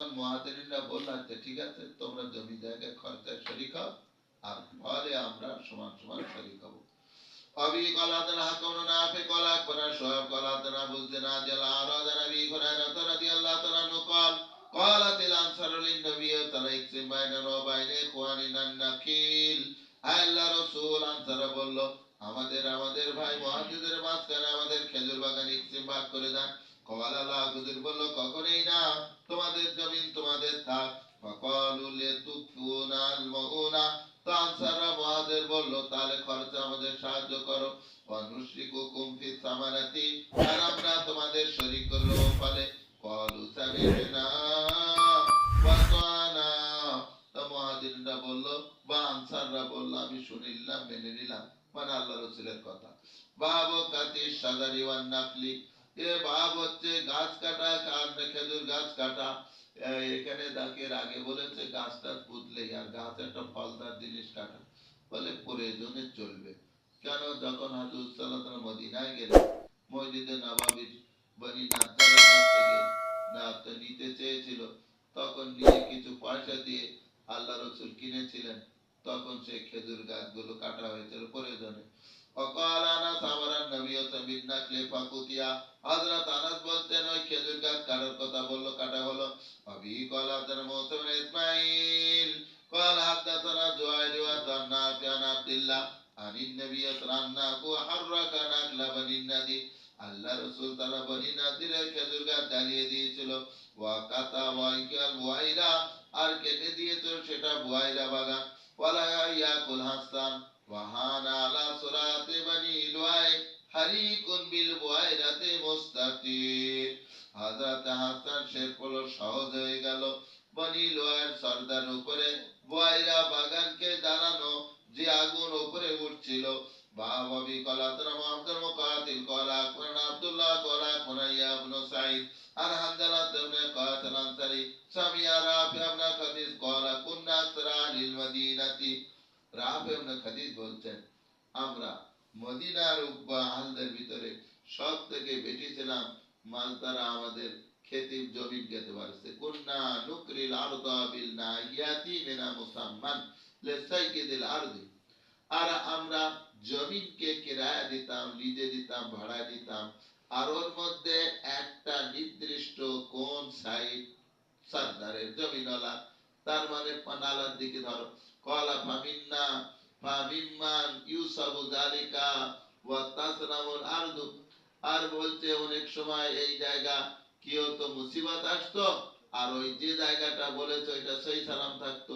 মহাজনীরা বললো আচ্ছা ঠিক আছে তোমরা জমি জায়গা খরচায় শরিক হও আর ফলে আমরা সমান সমান শরিক হব أبي قال حدثنا حكم بن نافع قال أخبرنا شعيب قال حدثنا أبو الزناد جل أراد أبي هريرة رضي الله تعالى عنه قال قالت الأنصار للنبي ترى اقسم بيننا وبين إخواننا النخيل আল্লাহ রসুল আনসারা বলল আমাদের আমাদের ভাই মহাজুদের মাঝখানে আমাদের খেজুর বাগান ইকসিম ভাগ করে দেন কওয়াল আল্লাহ হুজুর বলল কখনোই না তোমাদের জমিন তোমাদের থাক। ফকালু লিতুফুনা আল মাউনা তো আনসাররা মহাদের বলল, তাহলে আমাদের সাহায্য করো। সামারাতি। আর আমরা তোমাদের করল ফলে। কলু বলল, বা আনসাররা বলল, আমি শুনিলাম, মেনে নিলাম। মানে আল্লাহ রসুলের কথা। বাবু কাতি সাদারি ওয়ান নাকলি এ বাব হচ্ছে গাছ কাটা খেজুর গাছ কাটা। এখানে দাকের আগে বলেছে, গাছটা পুতলেই আর গাছ একটা ফলদার জিনিস কাটা। বলে, প্রয়োজনে চলবে। কেন? যখন হাজুর সাল্লাহ মদিনায় গেলেন, মসজিদে নবাবির বনি নাজ্জারের কাছ থেকে না তো নিতে চেয়েছিল। তখন নিয়ে কিছু পয়সা দিয়ে আল্লাহ রসুল কিনেছিলেন। তখন সেই খেজুর গাছগুলো কাটা হয়েছিল প্রয়োজনে। ফকাল আনাস নবী হযরত আনাস বলতেন ওই খেজুর গাছ কাটার কথা বলল, কাটা হলো। কল মৌসুম ইসমাইল। কল জুয়াইর ওয়া আব্দুল্লাহ। আনিন নবী হাররাকা নাকলা নাদি। আল্লাহ রাসূল তাআলা খেজুর গাছ জ্বালিয়ে দিয়েছিল। ওয়া কাতা ওয়াইকাল আর কেটে দিয়েছিল সেটা বুয়াইরা বাগান। ওয়ালা ইয়াকুল হাসান। আলা সুরাতে বানি লুয়াই হারিকুন বিল বুয়াইরাতে মুস্তাতির হাজরত হাসান শের হলো সহজ হয়ে গেল। বনি লোয়ার সর্দার উপরে, বুয়াইরা বাগানকে জ্বালানো যে আগুন উপরে উঠছিল। বাবাবি কলাতরা মোহাম্মদ মুকাতিল, কলা কুরআন আব্দুল্লাহ, কলা কুনাইয়া ইবনে সাঈদ আর হানজালা ইবনে কাতাল সামিয়া রাফি ইবনে খাদিজ কলা কুননা লিল মদিনাতি। জমি যেতে পারছে। দিতাম, লিজে দিতাম, ভাড়া দিতাম। আর ওর মধ্যে একটা নির্দিষ্ট কোন সাইড সর্দারের জমিনওয়ালা, তার মানে পানালার দিকে ধরো আর বলছে অনেক সময় এই জায়গা মুসিবত আসতো? আর ওই যে জায়গাটা সেই সালাম থাকতো।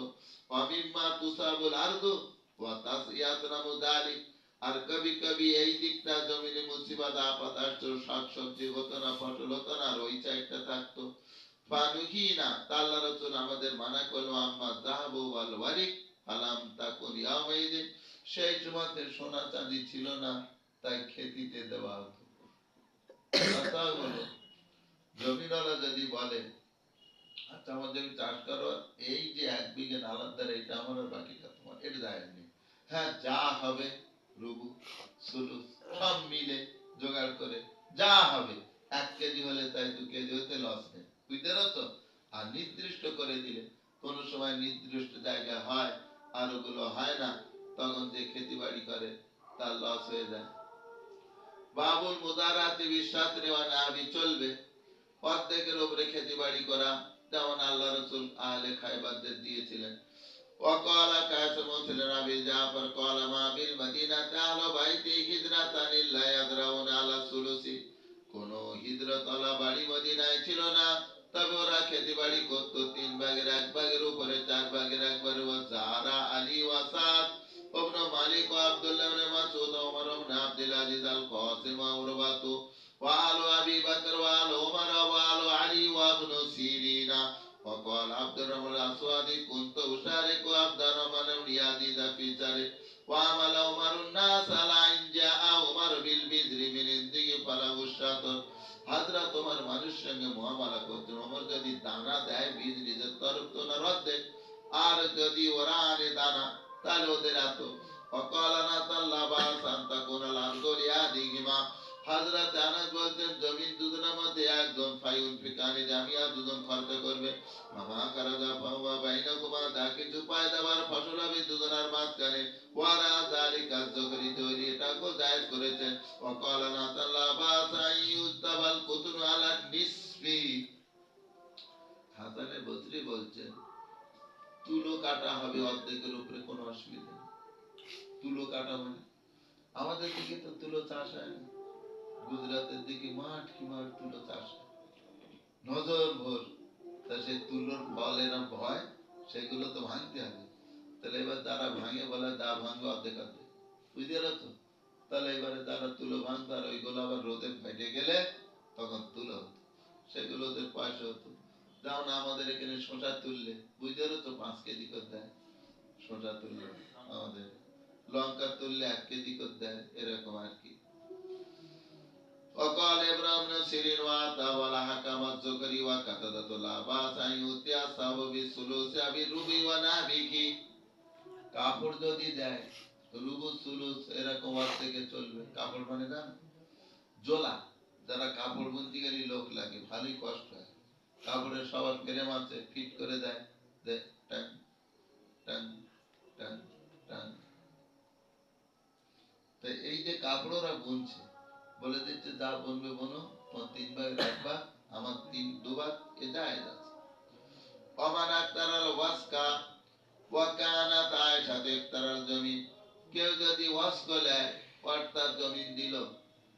আর কবি কবি এই দিকটা জমিনে মুসিবত, আপাত আসতো শাক সবজি হতো না, ফসল হতো না, আর ওই সাইডটা থাকতো। ফানুহিনা তা আল্লাহ রাসূল আমাদের মানা করল, আম্মা যাহাবু ওয়াল ওয়ারিক। ফালাম তাকুন ইয়াউমাইদিন সেই সময়তে সোনা চাঁদি ছিল না, তাই খেতিতে দেওয়া হতো। কথা হলো জমিনওয়ালা যদি বলে আচ্ছা আমার জমি চাষ করো, এই যে এক বিঘে নালার দ্বারা এটা আমার আর বাকিটা তোমার, এটা দায়ের নেই হ্যাঁ যা হবে, রুবু, সুলু, সব মিলে জোগাড় করে, যা হবে। এক কেজি হলে তাই দু কেজি হতে লস নেই। বুঝতে পারছ? আর নির্দিষ্ট করে দিলে, কোনো সময় নির্দিষ্ট জায়গা হয় আর ওগুলো হয় না তখন যে খেতি বাড়ি করে তার লস হয়ে যায় বাবুল মুদারাতে বিশ্বাস নেওয়া না আমি চলবে অর্ধেকের উপরে খেতি বাড়ি করা যেমন আল্লাহ রসুল আহলে খাইবারদের দিয়েছিলেন وقال قاسم بن ابي جعفر قال ما بالمدينه اهل بيتي هجرة لا يدرون على الثلث কোন হিজরতলা বাড়ি মদিনায় ছিল না তবে ওরা খেতে বাড়ি করতো তিন ভাগের এক ভাগের উপরে চার ভাগের একবারে ও জারা আলী ওয়াসাদ ابن مالك وعبد الله بن مسعود وعمر بن عبد العزيز القاسم وعروة وآل أبي بكر وآل عمر وآل علي وابن سيرين وقال عبد الرحمن الأسود كنت أشارك عبد الرحمن بن يزيد في سره وعمل عمر الناس على হাজরা তোমার মানুষ সঙ্গে মহামালা করতেন ওমর যদি দানা দেয়, বীজ নিজের তরফ তো না রদ দেয়। আর যদি ওরা আনে দানা, তাহলে ওদের এত। অকালানা তাল্লা সান্তা কোনাল আন্দোলিয়া বলতেন দুজনের মধ্যে একজন ফাইউন ফিকানি যে আমি দুজন খরচ করবে। মামা কারাদা পাওয়া বাইনা কুমা যা কিছু পায় ফসল হবে দুজনের মাঝখানে। ওয়ারা জালি কার্যকরী তৈরি এটাকেও জায়েজ করেছেন। ওয়াকালানা তাল্লা হাসানে বসরি বলছেন, তুলো কাটা হবে অর্ধেকের উপরে অসুবিধা তুলো কাটা মানে? আমাদের দিকে তো তুলো চাষ হয় দিকে মাঠ কি মাঠ তুলো চাষ নজর ভোর। তা সেই তুলোর ফল হয় সেগুলো তো ভাঙতে হবে। তাহলে এবার যারা ভাঙে বলে দা ভাঙবে অর্ধেক অর্ধেক। বুঝতে গেল তো তাহলে এবারে যারা তুলো ভাঙতো আর ওইগুলো আবার রোদে ফেটে গেলে তখন তুলো হতো। সেগুলো ওদের পয়সা হতো যেমন আমাদের এখানে শশা তুললে বুঝতে গেল তো পাঁচ কেজি করে দেয় শশা তুললে আমাদের লঙ্কা তুললে এক কেজি করে দেয় এরকম আর কি وقال ابراهيم بن سيرين واتا ولا حكم الزكري وكتدت لا باس ان يؤتي الصحاب بالثلث بالربع ونابه কাপড় যদি দেয় রুবু সুলুস এরকম ওয়ার থেকে চলবে কাপড় মানে জান জোলা যারা কাপড় গেলে লোক লাগে, ভালোই কষ্ট হয়। কাপড়ের সবার ফ্রেম আছে, ফিট করে দেয়, দে, টান টান টান টান। তো এই যে কাপড় ওরা বুনছে, বলে দিচ্ছে, যা বলবে বনো, তোমার তিন ভাগ এক ভাগ আমার তিন, দু ভাগ, এ জায়েজ আছে অমান আক্তার আল ওয়াসকা ওয়াকানা তাই সাথে ইফতারার জমি কেউ যদি ওয়াস করলে তার জমিন দিল।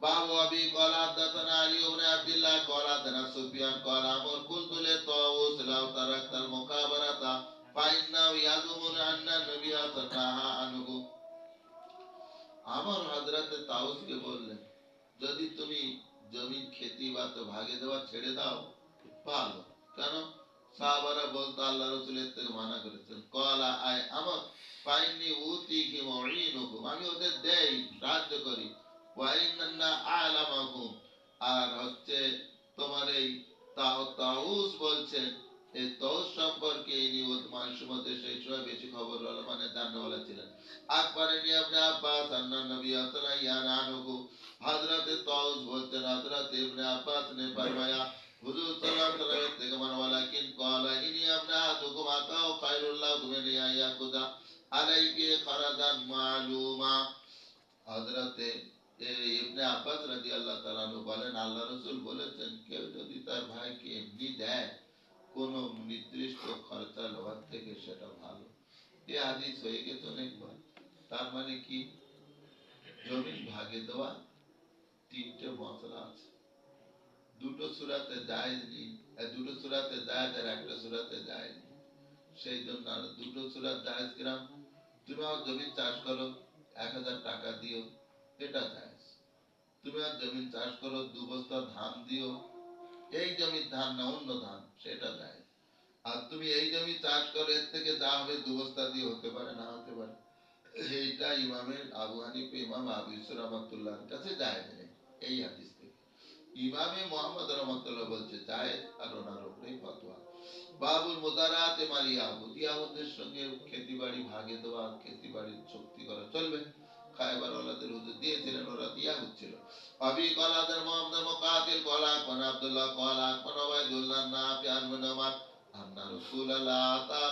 যদি তুমি জমিন খেতি বা তো ভাগে দেওয়া ছেড়ে দাও, ভালো। কেন? সাহাবারা বলতো, আল্লাহ রসুলের মানা করেছেন, কলা আয় আমার পাইনি উতি কি মরিনুকুম আমি ওদের দেই, সাহায্য করি। আর হচ্ছে তোমার এই তাউস বলছেন এই তৌস সম্পর্কে ইনি উসমান সুমতে সেই সময় বেশি খবর মানে জানওয়ালা ছিলেন। আকবর ইনি আপনি আব্বাস, আন্না নবী আসলা ইয়ান আনহু। হযরত তাউস বলতেন হযরত ইবনে আব্বাস নে ফরমায়া, হুজুর সাল্লাল্লাহু আলাইহি ওয়াসাল্লাম থেকে মানওয়ালা কিন কওয়ালা ইনি আপনা দুকুম আতাও খায়রুল্লাহ তুমি নিয়া ইয়াকুদা আলাইকে খরাদান মালুমা। হযরতে ইবনে আব্বাস রাদিয়াল্লাহু তাআলা আনহু বলেন, আল্লাহ রাসূল বলেছেন, কেউ যদি তার ভাইকে এমনি দেয়, কোন নির্দিষ্ট খরচা লওয়ার থেকে সেটা ভালো। এই হাদিস হয়ে গেছে অনেকবার। তার মানে কি? জমিন ভাগে দেওয়া তিনটে মশলা আছে। দুটো সুরাতে নেই দুটো সুরাতে জায়েজ আর একটা সুরাতে নেই। সেই জন্য দুটো সুরাত জায়েজ কিরাম তুমি আমার জমি চাষ করো, এক হাজার টাকা দিও। এটা জায়েজ তুমি আর জমি চাষ করো, দু বস্তা ধান দিও, এই জমির ধান না অন্য ধান, সেটা জায়েজ আর তুমি এই জমি চাষ করো, এর থেকে যা হবে দু বস্তা দিয়ে হতে পারে না হতে পারে। এইটা ইমামের আবু হানিফ, ইমাম আবু ইসুর রহমতুল্লাহর কাছে জায়েজ নেই, এই হাদিস থেকে। ইমামে মোহাম্মদ রহমতুল্লাহ বলছে জায়েজ আর ওনার উপরেই ফতোয়া। বাবুল মুদারাতে মালিয়া ইয়াহুদের সঙ্গে খেতি বাড়ি ভাগে দেওয়া খেতি বাড়ির চুক্তি করা, চলবে। খায়বার ওলাদের হুজুর দিয়েছিলেন, ওরা ইয়াহুদ হচ্ছিল। আবি কলাদের মোহাম্মদ মুকাতিল, কলা কোন আব্দুল্লাহ, কলা কোন ওয়াইদুল্লাহ না পিয়ান মিন ওমর আন্না রাসূলুল্লাহ তা